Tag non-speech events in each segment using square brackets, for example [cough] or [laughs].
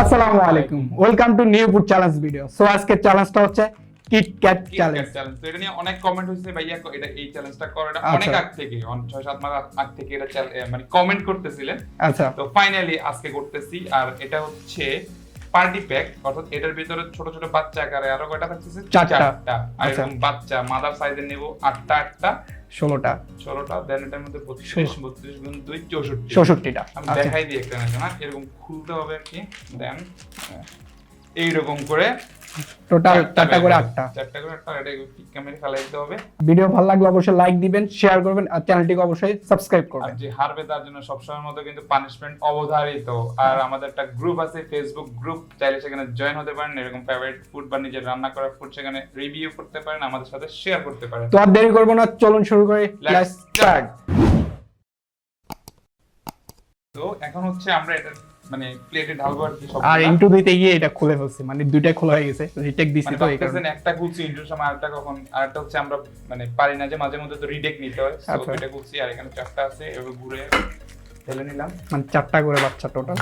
আসসালামু আলাইকুম। Welcome to new food challenge video so আজকের চ্যালেঞ্জটা হচ্ছে কিট ক্যাট চ্যালেঞ্জ তো এটা নিয়ে অনেক কমেন্ট ভাইয়া এটা এই চ্যালেঞ্জটা করো এটা আচ্ছা। অনেক আগ থেকে অন- ছয় সাত মাস আগ থেকে এটা মানে কমেন্ট করতেছিলেন। আচ্ছা। তো ফাইনালি আজকে করতেছি আর এটা হচ্ছে পার্টি প্যাক অর্থাৎ এটার ভিতরে ছোট ছোট বাচ্চা আকারে আরও কয়টা থাকতেছে? চারটা। আর আচ্ছা। বাচ্চা মাদার সাইজের নেব আটটা আটটা। ষোলোটা। ষোলোটা দেন এটার মধ্যে বত্রিশ বত্রিশ গুণ দুই চৌষট্টি। চৌষট্টিটা। আমি আচ্ছা। দেখাই দিই একটা না এরকম খুলতে হবে আর কি দেন এইরকম করে টোটাল চারটা করে আটটা। চারটা করে আটটা এটা ক্যামেরা ফেলাই দিতে হবে। ভিডিও ভালো লাগলে অবশ্যই লাইক দিবেন শেয়ার করবেন আর চ্যানেলটিকে অবশ্যই সাবস্ক্রাইব আর করবেন। যে হারবে তার জন্য সবসময়ের মতো কিন্তু পানিশমেন্ট অবধারিত। আর আমাদের একটা গ্রুপ আছে ফেসবুক গ্রুপ চাইলে সেখানে জয়েন হতে পারেন। এরকম ফেভারিট ফুড বা নিজের রান্না করা ফুড সেখানে রিভিউ করতে পারেন আমাদের সাথে শেয়ার করতে পারেন। তো আর দেরি করব না চলুন শুরু করে। লেটস স্টার্ট তো এখন হচ্ছে আমরা এটা মানে প্লেটে ঢালবো আর কি সব আর ইন্টু দিতে গিয়ে এটা খুলে ফেলছি মানে দুইটা খোলা হয়ে গেছে রিটেক দিছি মানে তো এই কারণে একটা খুলছি ইন্টুর সময় আরেকটা কখন আরেকটা হচ্ছে আমরা মানে পারি না যে মাঝে মধ্যে তো রিডেক নিতে হয়। আচ্ছা। এটা খুলছি আর এখানে চারটা আছে এবার ঘুরে ঢেলে নিলাম। মানে চারটা করে বাচ্চা টোটাল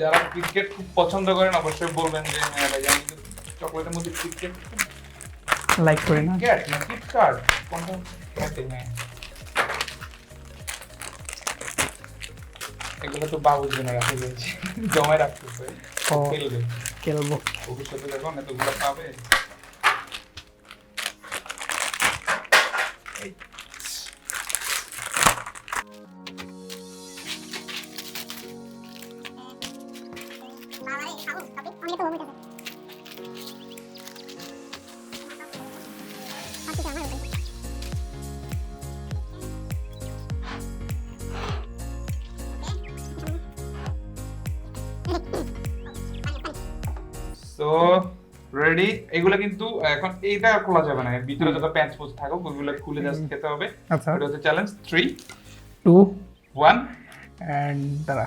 যারা ক্রিকেট খুব পছন্দ করেন অবশ্যই বলবেন যে হ্যাঁ ভাই আমি চকলেটের মধ্যে ক্রিকেট লাইক করে না না এগুলো তো বাবুর জন্য রাখা দিয়েছি জমায় রাখতেছে ও। খেলবে খেলব ভবিষ্যতে তো গুলো পাবে রেডি এগুলো কিন্তু এখন এইটা খোলা যাবে না। ভিতরে যত প্যাঁচ পোস্ট থাকুক ওগুলো খুলে জাস্ট খেতে হবে। আচ্ছা। এটা হচ্ছে challenge three two one and দাঁড়া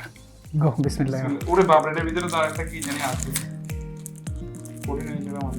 গো বিসমিল্লাহ। ওরে বাবরে এটার ভিতরে তো আরেকটা কি জানি আছে। কঠিন হয়ে যাবে আমার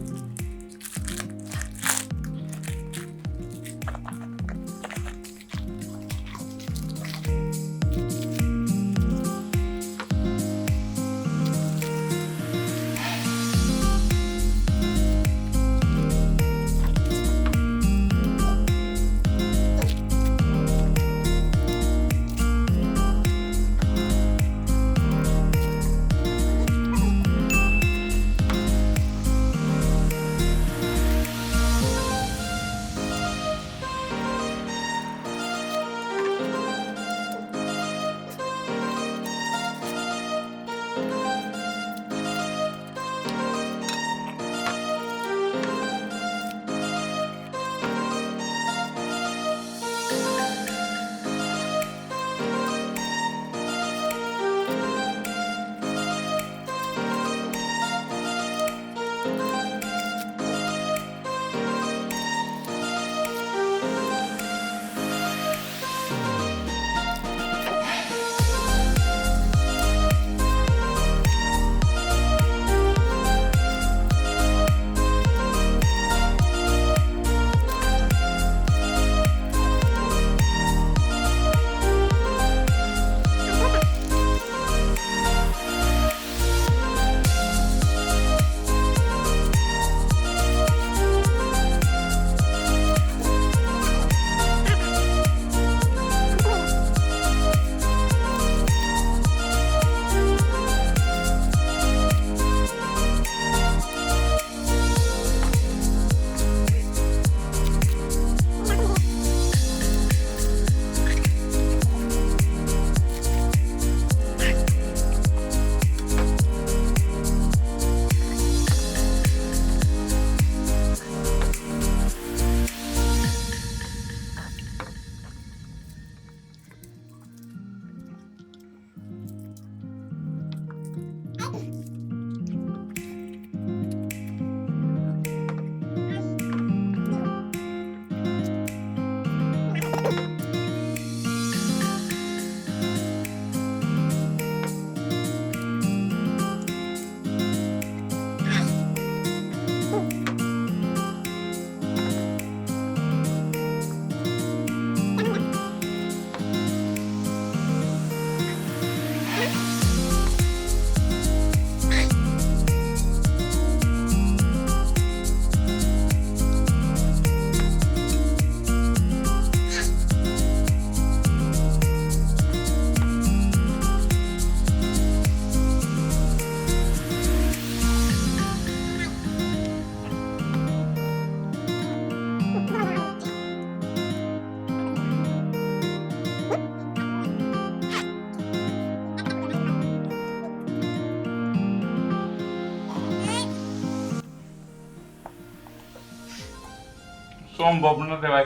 সম্ভব না রে ভাই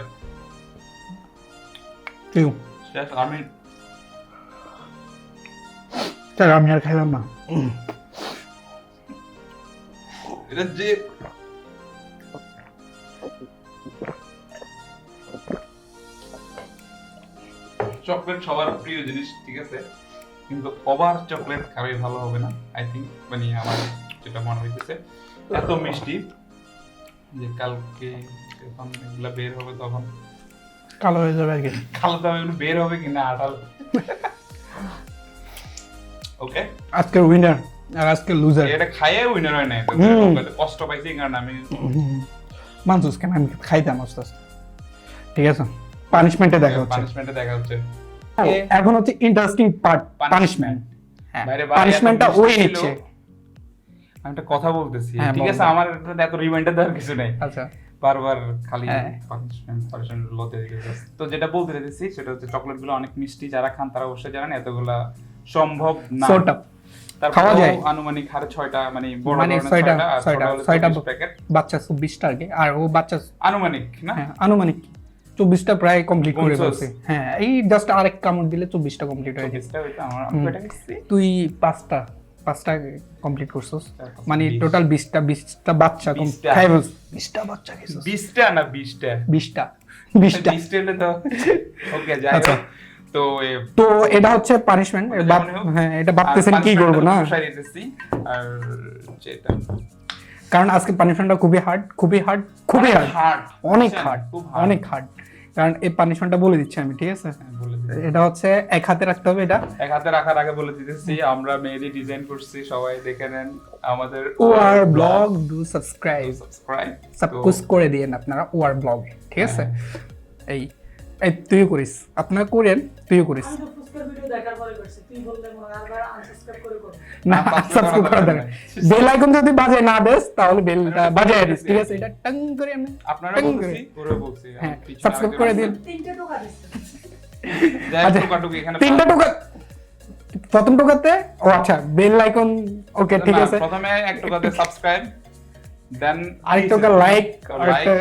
শেষ আমি স্যার আমি আর খাইলাম না। এটা যে চকলেট সবার প্রিয় জিনিস ঠিক আছে? কিন্তু ওভার চকলেট খাবে ভালো হবে না আই থিঙ্ক মানে আমার যেটা মনে হইতেছে। এত মিষ্টি যে কালকে এগুলা বের হবে তখন। কালো হয়ে যাবে আর কি। কালো দামে এগুলো বের হবে কিনা আটাল। ওকে আজকের উইনার আর আজকের লুজার এটা খাইয়ে উইনার হয় না কষ্ট পাইছি কারণ আমি মানসুস কেন আমি খাইতাম আস্তে আস্তে ঠিক আছে? পানিশমেন্টে দেখা হচ্ছে। পানিশমেন্টে দেখা হচ্ছে। এখন হচ্ছে ইন্টারেস্টিং পার্ট পানিশমেন্ট হ্যাঁ। বাইরে বাইরে পানিশমেন্টটা ওই নিচ্ছে। আমি একটা কথা বলতেছি। হ্যাঁ, ঠিক আছে? আমার এত রিমাইন্ডার দেওয়ার কিছু নেই। আচ্ছা। বারবার খালি হ্যাঁ। লতে তো যেটা বলতে চাইছি সেটা হচ্ছে চকলেটগুলো অনেক মিষ্টি যারা খান তারা অবশ্যই জানেন এতগুলা সম্ভব না। খাওয়া যায়। আনুমানিক হারে ছয়টা মানে বড় মানে ছয়টা, ছয়টা ছয়টা, ছোট হলে ছয়টা 24 প্যাকেট বাচ্চা চব্বিশটা আর কি আর ও বাচ্চা আনুমানিক না? হ্যাঁ আনুমানিক। চব্বিশটা প্রায় কমপ্লিট করে ফেলছে। হ্যাঁ এই জাস্ট আরেক কামড় দিলে চব্বিশটা কমপ্লিট হয়ে গেছে? তুই পাঁচটা। পাঁচটা কমপ্লিট করছস। মানে টোটাল বিশটা বিশটা বাচ্চা বিশটা। খাই বিশটা বাচ্চা খেয়েছিস। বিশটা না বিশটা? বিশটা। বিশটা। বিশটা তো ওকে যাই আচ্ছা। তো তো এটা হচ্ছে পানিশমেন্ট হ্যাঁ এটা ভাবতেছেন কি করব না। আর যেটা কারণ আজকে পানিশমেন্টটা খুবই হার্ড খুবই হার্ড খুবই হার্ড অনেক হার্ড অনেক হার্ড কারণ এই পানিশমেন্টটা বলে দিচ্ছি আমি ঠিক আছে? হ্যাঁ, বলে। এটা হচ্ছে এক হাতে রাখতে হবে এটা। এক হাতে রাখার আগে বলে দিতেছি আমরা মেহেদি ডিজাইন করছি সবাই দেখে নেন আমাদের our vlog do subscribe subscribe subscribe করে দিয়েন আপনারা ওআর ব্লগ ঠিক আছে? এই এই তুইও করিস আপনারা করেন করিস। তুই বললে মনে হয় আবার আনসাবস্ক্রাইব করে কর না সাবস্ক্রাইব করা দরকার বেল আইকন যদি বাজে না দেস তাহলে বেলটা বাজায় দিস ঠিক আছে? এটা টং করে আমি আপনারা বলছি হ্যাঁ, করে দিন। তিনটে টোকা আচ্ছা, তিনটা টোকা প্রথম টোকাতে ও আচ্ছা বেল আইকন ওকে ঠিক আছে। প্রথমে এক টুকাতে সাবস্ক্রাইব দেন আরেকটা লাইক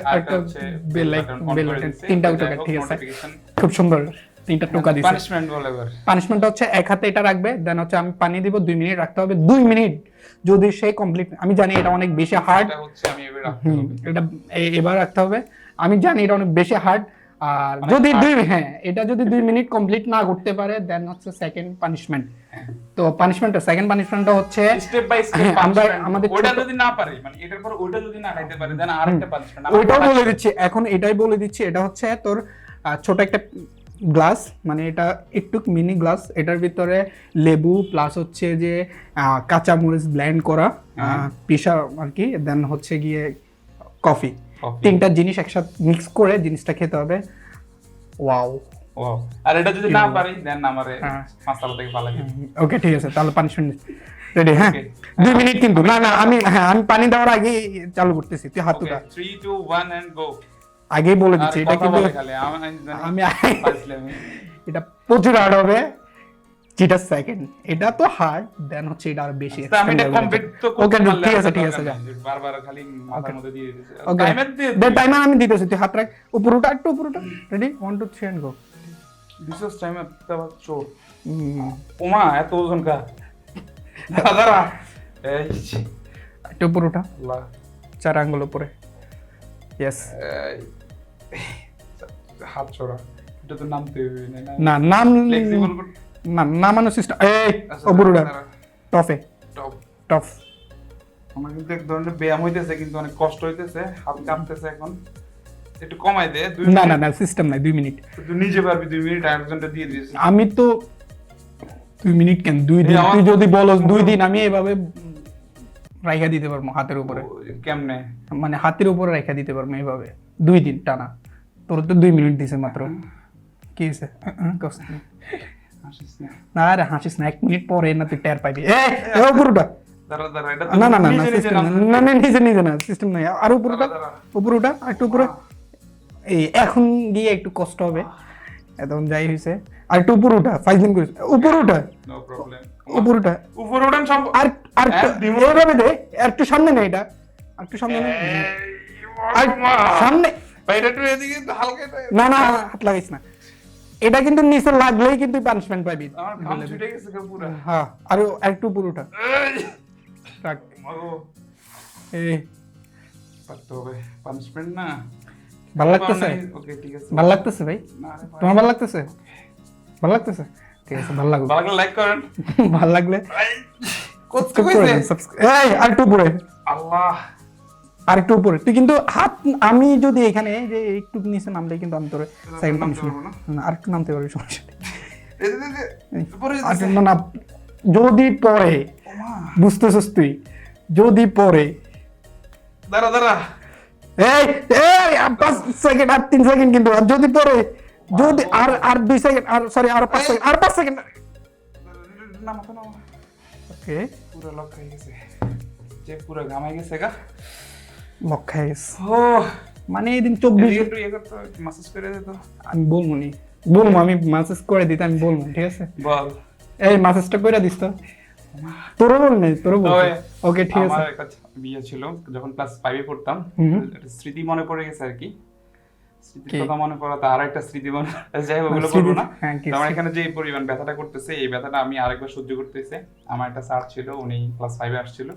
আরেকটা বেল বেল আইকন তিনটা টোকা ঠিক আছে খুব সুন্দর তিনটা টোকা দিছে পানিশমেন্ট বলে পানিশমেন্টটা হচ্ছে এক হাতে এটা রাখবে দেন হচ্ছে আমি পানি দিব দুই মিনিট রাখতে হবে দুই মিনিট। যদি সে কমপ্লিট আমি জানি এটা অনেক বেশি হার্ড এটা হচ্ছে আমি এবার রাখতে হবে। এটা এবার রাখতে হবে। আমি জানি এটা অনেক বেশি হার্ড আর অনেক যদি। দুই হ্যাঁ এটা যদি দুই মিনিট কমপ্লিট না করতে পারে দেন হচ্ছে সেকেন্ড পানিশমেন্ট তো পানিশমেন্টটা সেকেন্ড পানিশমেন্টটা হচ্ছে স্টেপ বাই স্টেপ আমরা আমাদের ওটা যদি না পারে মানে এটার পর ওটা যদি না খাইতে পারে দেন আরেকটা পানিশমেন্ট ওইটাও বলে দিচ্ছি এখন এটাই বলে দিচ্ছি এটা হচ্ছে তোর ছোট একটা গ্লাস মানে এটা একটু মিনি গ্লাস এটার ভিতরে লেবু প্লাস হচ্ছে যে আহ, কাঁচা মরিচ ব্লেন্ড করা হ্যাঁ। পিসা আর কি দেন হচ্ছে গিয়ে কফি। তিনটা জিনিস একসাথে মিক্স করে জিনিসটা খেতে হবে। ওয়াও আর এটা যদি না পারি দেন আমারে হ্যাঁ। মাসালা থেকে পালা ওকে ঠিক আছে তাহলে পানিশমেন্ট রেডি হ্যাঁ. দুই মিনিট কিন্তু। না না আমি হ্যাঁ আমি পানি দেওয়ার আগে চালু করতেছি। তুই হাত তুলা 3 2 1 এন্ড গো আগেই বলে দিচ্ছি এটা কিন্তু আমি আমি এটা প্রচুর হার্ড হবে। যেটা সেকেন্ড এটা তো হার্ড দেন হচ্ছে এটা আর বেশি আমি এটা কমপ্লিট তো ওকে ঠিক আছে ঠিক আছে বারবার খালি মাথার মধ্যে দিয়ে দিতেছে ওকে টাইমার দিয়ে দে টাইমার আমি দিতেছি তুই হাত রাখ। উপরটা একটু উপরটা। রেডি 1 2 3 এন্ড গো বিশেষ টাইমার তারপর চোর। ওমা এত ওজন কা দাদারা এই একটু উপরটা। আল্লাহ চার আঙ্গুল উপরে। ইয়েস হাত ছড়া এটা তো নামতে না না। নাম ফ্লেক্সিবল না নামানো সিস্টেম এই উপরটা টফে টপ টফ। আমার কিন্তু এক ধরনের ব্যায়াম হইতেছে কিন্তু অনেক কষ্ট হইতেছে হাত কাঁপতেছে এখন। একটু কমাই দে না না না সিস্টেম নাই দুই মিনিট। তুই নিজে পারবি দুই মিনিট আরেকজনটা দিয়ে দিয়েছিস আমি তো দুই মিনিট কেন? দুই দিন। তুই যদি বলো দুই দিন আমি এভাবে রাইখা দিতে পারব হাতের উপরে। কেমনে? মানে হাতের উপরে রেখা দিতে পারব এইভাবে। দুই দিন টানা। তোর তো দুই মিনিট দিছে মাত্র। কি হয়েছে না না হাসিস না এক মিনিট পরে না তুই টের পাইবি এ এ উপরটা দাঁড়া দাঁড়া এটা তো না না না না নিজে নিজে সিস্টেম না না নিজে নিজে না সিস্টেম নাই আর উপরটা একটু উপরে এই এখন গিয়ে একটু কষ্ট হবে। একদম যাই হয়েছে আর একটু উপরটা ফাইভ দিন করিস উপরটা নো প্রবলেম উপরটা উপরে উঠান সব আর আর একটু এইভাবে দে। আর একটু সামনে নে এটা। আর একটু সামনে নে। আর সামনে না না হাত লাগাইস না। এটা কিন্তু নিচে লাগলেই কিন্তু পানিশমেন্ট পাবি। হ্যাঁ আর একটু পুরোটা। রাখ এই। পারতে হবে। পানিশমেন্ট না। ভালো লাগতেছে? ওকে ঠিক আছে। ভালো লাগতেছে ভাই। তোমার ভালো লাগতেছে? ভালো লাগতেছে? ঠিক আছে ভালো লাগবে ভালো লাগলে লাইক করেন। [laughs] ভালো লাগলে করতে কইছে? এই আর আল্লাহ। আর একটু উপরে। তুই কিন্তু হাত আমি যদি এখানে যে একটু নিচে নামলে কিন্তু আমি তোর সেকেন্ড নামতে পারব নামতে সমস্যা নেই। না যদি পরে বুঝতেছিস তুই যদি পরে দাঁড়া দাঁড়া। এই এই পাঁচ সেকেন্ড আর তিন সেকেন্ড কিন্তু আর যদি পরে যদি আর আর দুই সেকেন্ড আর সরি আর পাঁচ সেকেন্ড আর পাঁচ সেকেন্ড ওকে পুরো লক হয়ে গেছে। যে পুরো ঘামাই গেছে গা। ও মানে এই দিন চব্বিশ এদিকে একটু ইয়ে করতে মাসাজ করে দে তো। আমি বলব নি। বলব আমি মেসেজ করে দিতে আমি বলব ঠিক আছে? বল। এই মেসেজটা করে দিস তো। তোরও বল নেই তোরও বল। ওকে ঠিক আছে। আমার একটা বিয়ে ছিল যখন ক্লাস ফাইভে পড়তাম। স্মৃতি মনে পড়ে গেছে আর কি। কথা মনে আর একটা স্মৃতি মনে যাই হোক ওগুলো বলব না। হ্যাঁ, আমার এখানে যে পরিমাণ ব্যথাটা করতেছে এই ব্যথাটা আমি আরেকবার সহ্য করতেছে। আমার একটা স্যার ছিল উনি ক্লাস ফাইভে আসছিল।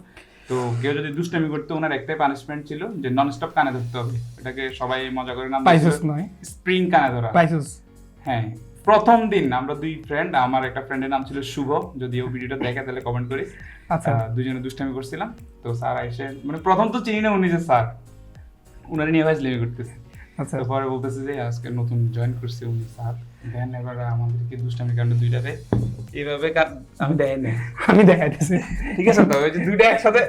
তো কেউ যদি দুষ্টামি করতো ওনার একটাই পানিশমেন্ট ছিল যে নন স্টপ কানে ধরতে হবে। এটাকে সবাই মজা করে নাম পাইছস নয়। স্প্রিং কানে ধরা। পাইছস হ্যাঁ প্রথম দিন আমরা দুই ফ্রেন্ড আমার একটা ফ্রেন্ডের নাম ছিল শুভ যদি ও ভিডিওটা দেখে তাহলে কমেন্ট করিস আচ্ছা। দুজনে দুষ্টামি করছিলাম। তো স্যার এসে মানে প্রথম তো চিনি না উনি যে স্যার। উনার নিয়ে ভাইস লেমি করতেছে। আচ্ছা। পরে বলতেছে যে আজকে নতুন জয়েন করছে উনি স্যার। দেন এবার আমাদেরকে দুষ্টামি কারণে দুইটারে এইভাবে আমি দেয় না আমি দেখাই ঠিক আছে তো ওই যে দুইটা একসাথে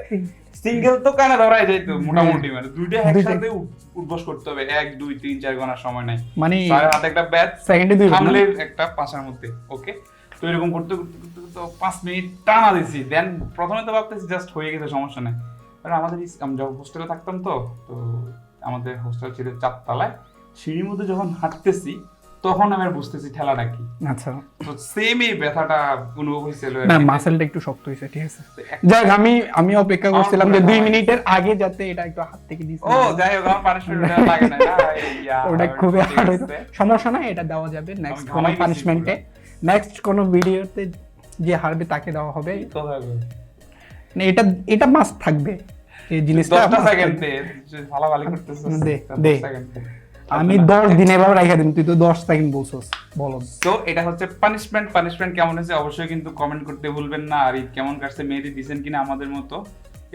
সিঙ্গেল তো কানে ধরাই যায় মোটামুটি মানে। দুইটা একসাথে উঠ- করতে হবে এক দুই তিন চার ঘণ্টার সময় নাই। মানে হাতে একটা ব্যাট সেকেন্ডে দুই থামলে একটা পাশার মধ্যে ওকে তো এরকম করতে পাঁচ মিনিট টানা দিছি। দেন প্রথমে তো ভাবতেছি জাস্ট হয়ে গেছে সমস্যা নাই। আর আমাদের হোস্টেলে থাকতাম তো তো আমাদের হোস্টেল ছিল চারতলায়। সিঁড়ির মধ্যে যখন হাঁটতেছি তখন আমি বুঝতেছি ঠেলাটা কি। আচ্ছা। তো সেম এই ব্যথাটা অনুভব হয়েছিল না। মাসেলটা একটু শক্ত হয়েছে ঠিক আছে। যাক আমি আমি অপেক্ষা করছিলাম যে দুই মিনিটের আগে যাতে এটা একটু হাত থেকে দিস ও যাই হোক আমার পানিশমেন্ট লাগে না। ওটা খুবই। হয়েছে। সমস্যা নাই এটা দেওয়া যাবে। নেক্সট কোনো পানিশমেন্টে নেক্সট কোনো ভিডিওতে যে হারবে তাকে দেওয়া হবে। না, এটা এটা মাস্ট থাকবে। এই জিনিসটা দশটা must সেকেন্ডে ভালো করতেছিস দে, দশ দে। আমি দশ দিন এভাবে রেখে দিন তুই তো দশ সেকেন্ড বলছস বলো তো এটা হচ্ছে পানিশমেন্ট পানিশমেন্ট কেমন হয়েছে অবশ্যই কিন্তু কমেন্ট করতে ভুলবেন না। আর ঈদ কেমন কাটছে মেহেদি দিছেন কিনা আমাদের মতো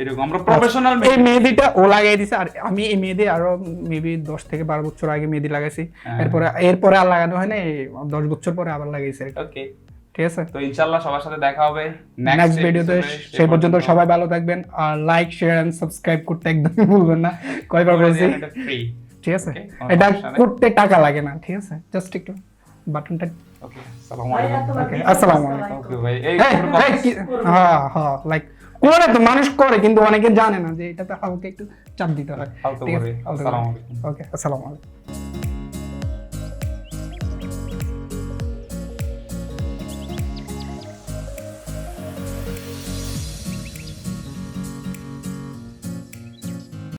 এরকম। আমরা প্রফেশনাল এই মেহেদিটা ও লাগাই দিছে আর আমি এই মেহেদি আরও মেবি দশ থেকে বারো বছর আগে মেহেদি লাগাইছি। হ্যাঁ। এরপরে এরপরে আর লাগানো হয় না এই দশ বছর পরে আবার লাগাইছি। ওকে ঠিক আছে? তো ইনশাআল্লাহ সবার সাথে দেখা হবে। নেক্সট ভিডিওতে সেই পর্যন্ত সবাই ভালো থাকবেন আর লাইক শেয়ার এন্ড সাবস্ক্রাইব করতে একদমই ভুলবেন না। কয়বার বলেছি? ফ্রি ঠিক আছে? এটা করতে টাকা লাগে না ঠিক আছে? জাস্ট একটু বাটনটা ওকে আসসালামু আলাইকুম এতবার আসসালামু আলাইকুম। ভাই? এই এই, এই, কি- হ্যাঁ হ্যাঁ লাইক করে তো মানুষ করে কিন্তু অনেকে জানে না যে এটাতে হালকা একটু চাপ দিতে হয়। ঠিক আছে? আসসালামু আলাইকুম। ওকে আসসালামু আলাইকুম।